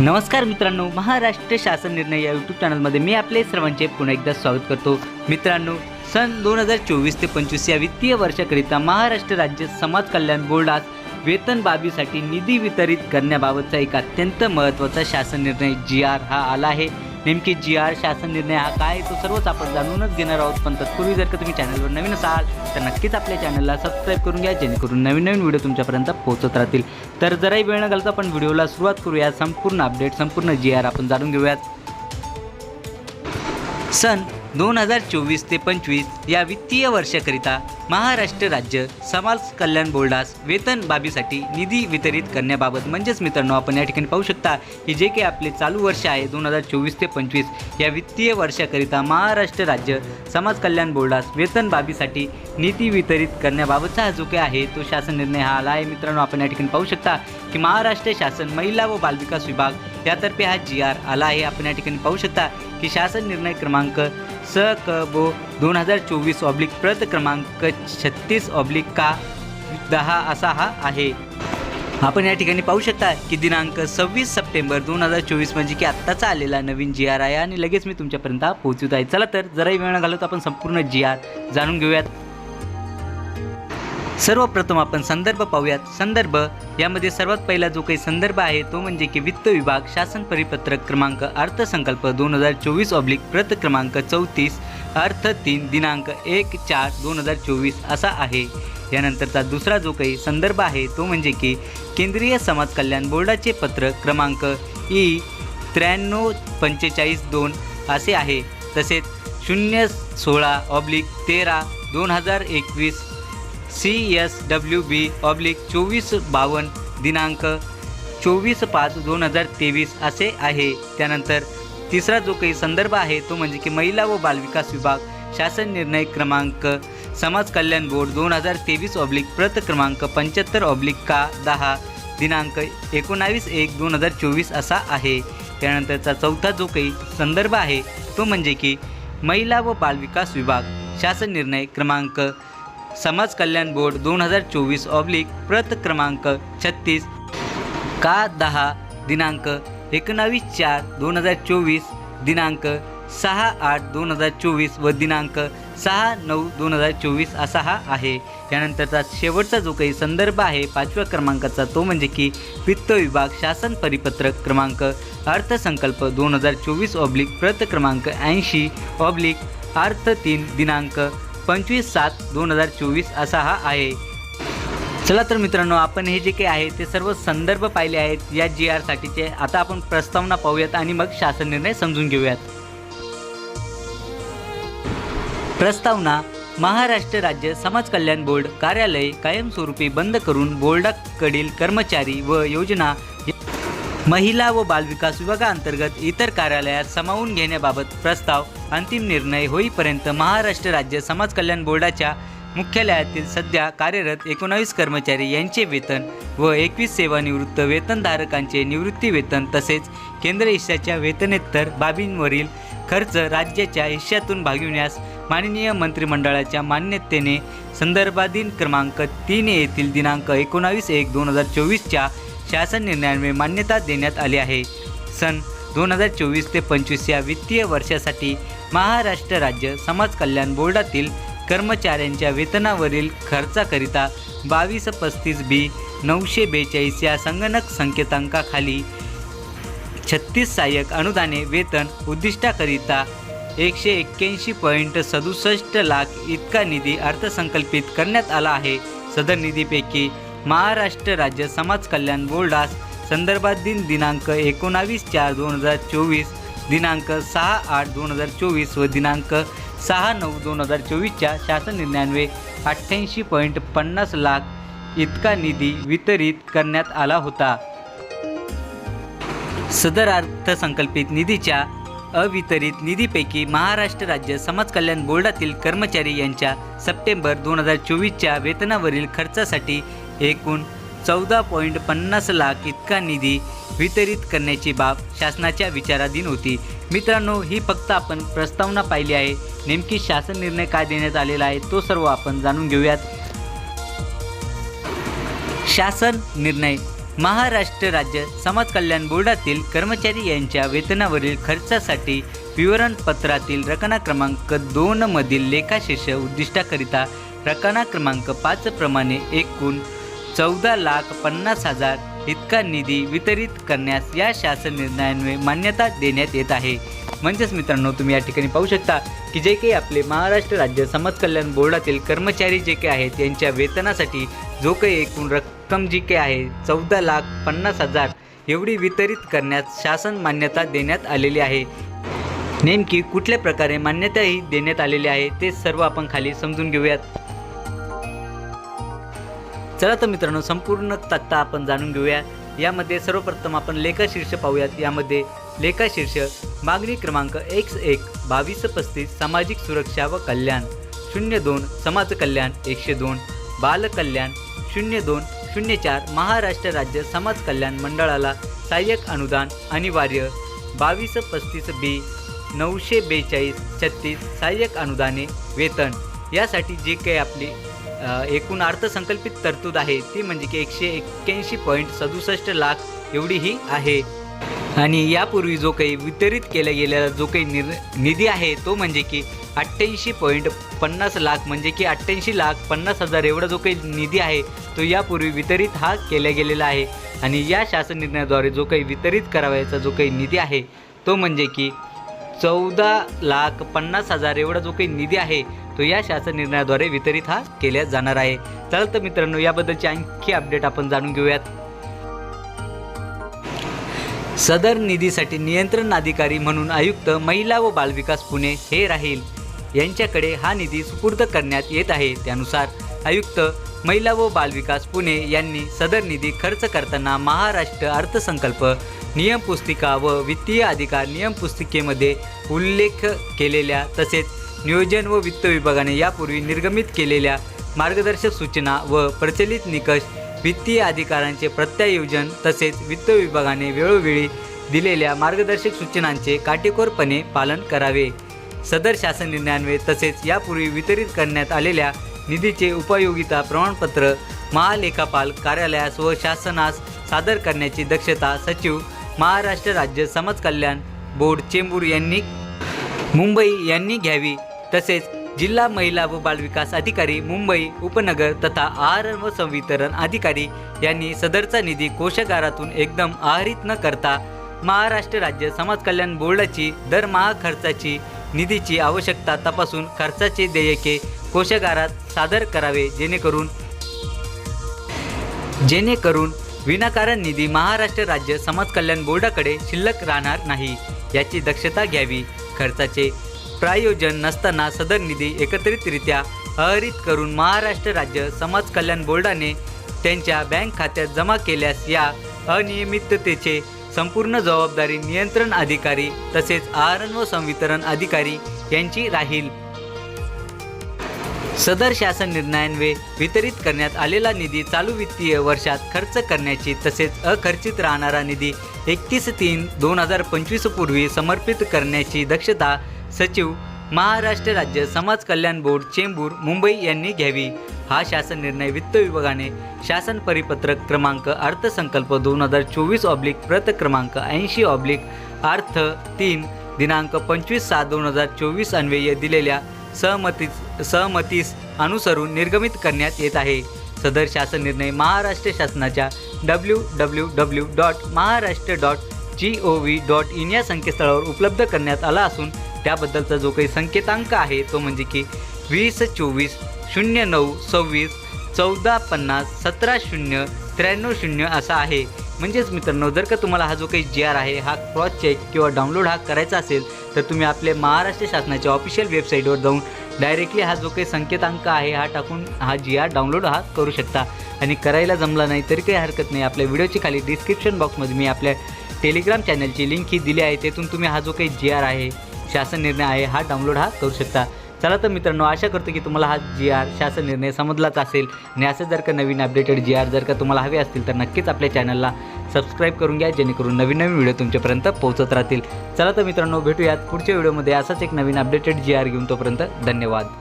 नमस्कार मित्रांनो महाराष्ट्र शासन निर्णय या यूट्यूब चॅनलमध्ये मी आपले सर्वांचे पुन्हा एकदा स्वागत करतो. मित्रांनो सन दोन हजार चोवीस ते पंचवीस या वित्तीय वर्षाकरिता महाराष्ट्र राज्य समाज कल्याण बोर्डास वेतन बाबीसाठी निधी वितरित करण्याबाबतचा एक अत्यंत महत्त्वाचा शासन निर्णय जी आर हा आला आहे. नेमकी जी आर शासन निर्णय हा काय आहे तो सर्वच आपण जाणूनच घेणार आहोत. पण तत्पूर्वी जर का तुम्ही चॅनलवर नवीन असाल तर नक्कीच आपल्या चॅनलला सबस्क्राईब करून घ्या जेणेकरून नवीन नवीन व्हिडिओ तुमच्यापर्यंत पोहोचत राहतील. तर जराही वेळ न घालता आपण व्हिडिओला सुरुवात करूया. संपूर्ण अपडेट संपूर्ण जी आर आपण जाणून घेऊयात. सन दोन हजार चोवीस ते पंचवीस या वित्तीय वर्षाकरिता महाराष्ट्र राज्य समाज कल्याण बोर्डास वेतन बाबीसाठी निधी वितरित करण्याबाबत म्हणजेच मित्रांनो आपण या ठिकाणी पाहू शकता की जे काही आपले चालू वर्ष आहे दोन हजार चोवीस ते पंचवीस या वित्तीय वर्षाकरिता महाराष्ट्र राज्य समाज कल्याण बोर्डास वेतन बाबीसाठी निधी वितरित करण्याबाबतचा हा जो काही आहे तो शासन निर्णय हा आला आहे. मित्रांनो आपण या ठिकाणी पाहू शकता की महाराष्ट्र शासन महिला व बालविकास विभाग यातर्फे हा जी आर आला आहे. आपण या ठिकाणी पाहू शकता की शासन निर्णय क्रमांक स क बो दोन हजार चोवीस ऑब्लिक प्रत क्रमांक छत्तीस ऑब्लिक का दहा असा हा आहे. आपण या ठिकाणी पाहू शकता की दिनांक सव्वीस सप्टेंबर दोन हजार चोवीस म्हणजे की आत्ताचा आलेला नवीन जी आर आहे. आणि लगेच मी तुमच्यापर्यंत पोहोचत पोहोचवत आहे. चला तर जराही वेळ न आपण संपूर्ण जी आर जाणून घेऊयात. सर्वप्रथम आपण संदर्भ पाहूयात. संदर्भ यामध्ये सर्वात पहिला जो काही संदर्भ आहे तो म्हणजे की वित्त विभाग शासन परिपत्रक क्रमांक अर्थसंकल्प दोन हजार चोवीस ऑब्लिक प्रत क्रमांक चौतीस अर्थ तीन दिनांक एक चार दोन हजार चोवीस असा आहे. यानंतरचा दुसरा जो काही संदर्भ आहे तो म्हणजे की केंद्रीय समाज कल्याण बोर्डाचे पत्र क्रमांक ई त्र्याण्णव पंचेचाळीस दोन असे आहे. तसेच शून्य सोळा ऑब्लिक तेरा दोन हजार एकवीस C S W B oblique चोवीस बावन्न दिनांक चोवीस पाच दोन हजार तेवीस असे आहे. त्यानंतर तिसरा जो काही संदर्भ आहे तो म्हणजे की महिला व बालविकास विभाग शासन निर्णय क्रमांक समाज कल्याण बोर्ड दोन हजार तेवीस ऑब्लिक प्रत क्रमांक पंच्याहत्तर ऑब्लिक का दहा दिनांक एकोणावीस एक दोन हजार चोवीस असा आहे. त्यानंतरचा चौथा जो काही संदर्भ आहे तो म्हणजे की महिला व बालविकास विभाग शासन निर्णय क्रमांक समाज कल्याण बोर्ड दोन हजार चोवीस ऑब्लिक प्रत क्रमांक छत्तीस का दहा दिनांक एकोणावीस चार दोन हजार चोवीस दिनांक सहा आठ दोन हजार चोवीस व दिनांक सहा नऊ दोन हजार चोवीस असा हा आहे. त्यानंतरचा शेवटचा जो काही संदर्भ आहे पाचव्या क्रमांकाचा तो म्हणजे की वित्त विभाग शासन परिपत्रक क्रमांक अर्थसंकल्प दोन हजार चोवीस ऑब्लिक प्रत क्रमांक ऐंशी ऑब्लिक अर्थ तीन दिनांक पंचवीस सात दोन हजार चोवीस असा हा आहे. चला तर मित्रांनो आपण हे जे काही आहे ते सर्व संदर्भ पाहिले आहेत या जी आर साठीचे. आता आपण प्रस्तावना पाहूयात आणि मग शासन निर्णय समजून घेऊयात. प्रस्तावना महाराष्ट्र राज्य समाज कल्याण बोर्ड कार्यालय कायमस्वरूपी बंद करून बोर्डाकडील कर्मचारी व योजना महिला व बालविकास विभागाअंतर्गत इतर कार्यालयात सामावून घेण्याबाबत प्रस्ताव अंतिम निर्णय होईपर्यंत महाराष्ट्र राज्य समाज कल्याण बोर्डाच्या मुख्यालयातील सध्या कार्यरत एकोणावीस कर्मचारी यांचे वेतन व एकवीस सेवानिवृत्त वेतनधारकांचे निवृत्ती वेतन तसेच केंद्र हिश्श्याच्या वेतनेत्तर बाबींवरील खर्च राज्याच्या हिश्श्यातून भागविण्यास माननीय मंत्रिमंडळाच्या मान्यतेने संदर्भाधीन क्रमांक तीन येथील दिनांक एकोणावीस एक दोन हजार चोवीसच्या शासन निर्णयान्वये मान्यता देण्यात आली आहे. सन दोन हजार चोवीस ते पंचवीस या वित्तीय वर्षासाठी महाराष्ट्र राज्य समाज कल्याण बोर्डातील कर्मचाऱ्यांच्या वेतनावरील खर्चाकरिता बावीस पस्तीस बी नऊशे बेचाळीस या संगणक संकेतांकाखाली छत्तीस सहाय्यक अनुदाने वेतन उद्दिष्टाकरिता एकशे एक्क्याऐंशी पॉईंट सदुसष्ट लाख इतका निधी अर्थसंकल्पित करण्यात आला आहे. सदर निधीपैकी महाराष्ट्र राज्य समाज कल्याण बोर्डास संदर्भाधीन दिनांक एकोणावीस चार दोन हजार चोवीस दिनांक सहा आठ दोन हजार चोवीस व दिनांक सहा नऊ दोन हजार चोवीसच्या शासन निर्णयान्वये अठ्ठ्याऐंशी पॉईंट पन्नास लाख इतका निधी वितरित करण्यात आला होता. सदर अर्थसंकल्पित निधीच्या अवितरित निधीपैकी महाराष्ट्र राज्य समाज कल्याण बोर्डातील कर्मचारी यांच्या सप्टेंबर दोन हजार चोवीसच्या वेतनावरील खर्चासाठी एकूण चौदा पॉईंट पन्नास लाख इतका निधी वितरित करण्याची बाब शासनाच्या विचाराधीन होती. मित्रांनो ही फक्त आपण प्रस्तावना पाहिली आहे. नेमकी शासन निर्णय काय देण्यात आलेला आहे तो सर्व आपण जाणून घेऊयात. शासन निर्णय. महाराष्ट्र राज्य समाज कल्याण बोर्डातील कर्मचारी यांच्या वेतनावरील खर्चासाठी विवरणपत्रातील रकाना क्रमांक दोनमधील लेखाशीर्ष उद्दिष्टाकरिता रकाना क्रमांक पाच प्रमाणे एकूण चौदा लाख पन्नास हजार इतका निधी वितरित करण्यास या शासन निर्णयान्वये मान्यता देण्यात येत आहे. म्हणजेच मित्रांनो तुम्ही या ठिकाणी पाहू शकता की जे काही आपले महाराष्ट्र राज्य समाज कल्याण बोर्डातील कर्मचारी जे काही आहेत यांच्या वेतनासाठी जो काही एकूण रक्कम जी काही आहे चौदा लाख पन्नास हजार एवढी वितरित करण्यास शासन मान्यता देण्यात आलेली आहे. नेमकी कुठल्या प्रकारे मान्यताही देण्यात आलेली आहे ते सर्व आपण खाली समजून घेऊयात. चला तर मित्रांनो संपूर्ण तक्ता आपण जाणून घेऊया. यामध्ये सर्वप्रथम आपण लेखाशीर्ष पाहूयात. यामध्ये लेखाशीर्ष मागणी क्रमांक एक्स एक बावीस पस्तीस सामाजिक सुरक्षा व कल्याण शून्य दोन समाज कल्याण एकशे दोन बालकल्याण शून्य दोन शून्य चार महाराष्ट्र राज्य समाज कल्याण मंडळाला सहाय्यक अनुदान अनिवार्य बावीस पस्तीस बी नऊशे बेचाळीस छत्तीस सहाय्यक अनुदाने वेतन. यासाठी जे काही आपली एकूण अर्थसंकल्पित तरतूद आहे ती म्हणजे की एकशे एक्क्याऐंशी पॉईंट सदुसष्ट लाख एवढी ही आहे. आणि यापूर्वी जो काही वितरित केला गेलेला जो काही निर निधी आहे तो म्हणजे की अठ्ठ्याऐंशी पॉईंट पन्नास लाख म्हणजे की अठ्ठ्याऐंशी लाख पन्नास हजार एवढा जो काही निधी आहे तो यापूर्वी वितरित हा केला गेलेला आहे. आणि या शासन निर्णयाद्वारे जो काही वितरित करावयाचा जो काही निधी आहे तो म्हणजे की चौदा लाख पन्नास हजार एवढा जो काही निधी आहे तो या शासन निर्णयाद्वारे वितरित हा केल्या जाणार आहे. चल तर मित्रांनो याबद्दलची आणखी अपडेट आपण जाणून घेऊयात. सदर निधीसाठी नियंत्रण अधिकारी म्हणून आयुक्त महिला व बालविकास पुणे हे राहील. यांच्याकडे हा निधी सुपूर्द करण्यात येत आहे त्यानुसार आयुक्त महिला व बालविकास पुणे यांनी सदर निधी खर्च करताना महाराष्ट्र अर्थसंकल्प नियमपुस्तिका व वित्तीय अधिकार नियमपुस्तिकेमध्ये उल्लेख केलेल्या तसेच नियोजन व वित्त विभागाने यापूर्वी निर्गमित केलेल्या मार्गदर्शक सूचना व प्रचलित निकष वित्तीय अधिकारांचे प्रत्यायोजन तसेच वित्त विभागाने वेळोवेळी दिलेल्या मार्गदर्शक सूचनांचे काटेकोरपणे पालन करावे. सदर शासन निर्णयान्वये तसेच यापूर्वी वितरित करण्यात आलेल्या निधीचे उपयोगिता प्रमाणपत्र महालेखापाल कार्यालयास व शासनास सादर करण्याची दक्षता सचिव महाराष्ट्र राज्य समाज कल्याण बोर्ड चेंबूर यांनी मुंबई यांनी घ्यावी. तसेच जिल्हा महिला व बालविकास अधिकारी मुंबई उपनगर तथा आहार व संवितरण अधिकारी यांनी सदरचा निधी कोशागारातून एकदम आहरित न करता महाराष्ट्र राज्य समाज कल्याण बोर्डाची दरमहा खर्चाची निधीची आवश्यकता तपासून खर्चाचे देयके कोशागारात सादर करावे जेणेकरून जेणेकरून विनाकारण निधी महाराष्ट्र राज्य समाज कल्याण बोर्डाकडे शिल्लक राहणार नाही. याची दक्षता घ्यावी. खर्चाचे प्रायोजन नसताना सदर निधी एकत्रितरित्या अहरित करून महाराष्ट्र राज्य समाज कल्याण बोर्डाने त्यांच्या बँक खात्यात जमा केल्यास या अनियमिततेचे संपूर्ण जबाबदारी नियंत्रण अधिकारी तसेच आहारण व संवितरण अधिकारी यांची राहील. सदर शासन निर्णयान्वे वितरित करण्यात आलेला निधी चालू वित्तीय वर्षात खर्च करण्याची तसेच अखर्चित राहणारा निधी एकतीस तीन दोन हजार पंचवीस पूर्वी समर्पित करण्याची दक्षता सचिव महाराष्ट्र राज्य समाज कल्याण बोर्ड चेंबूर मुंबई यांनी घ्यावी. हा शासन निर्णय वित्त विभागाने शासन परिपत्रक क्रमांक अर्थसंकल्प दोन हजार चोवीस ऑब्लिक प्रत क्रमांक ऐंशी ऑब्लिक अर्थ तीन दिनांक पंचवीस सात दोन हजार चोवीस अन्वये दिलेल्या सहमतीस सहमतीस अनुसरून निर्गमित करण्यात येत आहे. सदर शासन निर्णय महाराष्ट्र शासनाच्या W W W dot Maharashtra dot G O V dot in या संकेतस्थळावर उपलब्ध करण्यात आला असून त्याबद्दलचा जो काही संकेतांक आहे तो म्हणजे की वीस चोवीस शून्य नऊ सव्वीस चौदा पन्नास सतरा शून्य त्र्याण्णव शून्य असा आहे. म्हणजेच मित्रांनो जर का तुम्हाला हा जो काही जी आर आहे हा क्रॉस चेक किंवा डाउनलोड हा करायचा असेल तर तुम्ही आपले महाराष्ट्र शासनाच्या ऑफिशियल वेबसाईटवर जाऊन डायरेक्टली हा जो काही संकेतांक आहे हा टाकून हा जी आर डाउनलोड हा करू शकता. आणि करायला जमला नाही तरी काही हरकत नाही. आपल्या व्हिडिओची खाली डिस्क्रिप्शन बॉक्समध्ये मी आपल्या टेलिग्राम चॅनलची लिंक ही दिली आहे. तेथून तुम्ही हा जो काही जी आर आहे शासन निर्णय आहे हा डाउनलोड हा करू शकता. चला तर मित्रांनो आशा करतो की तुम्हाला हा जी आर शासन निर्णय समजलाच असेल. आणि असं जर का नवीन अपडेटेड जी आर जर का तुम्हाला हवे असतील तर नक्कीच आपल्या चॅनलला सबस्क्राईब करून घ्या जेणेकरून नवीन नवीन व्हिडिओ तुमच्यापर्यंत पोहोचत राहतील. चला तर मित्रांनो भेटूयात पुढच्या व्हिडिओमध्ये असाच एक नवीन अपडेटेड जी आर घेऊन तोपर्यंत धन्यवाद.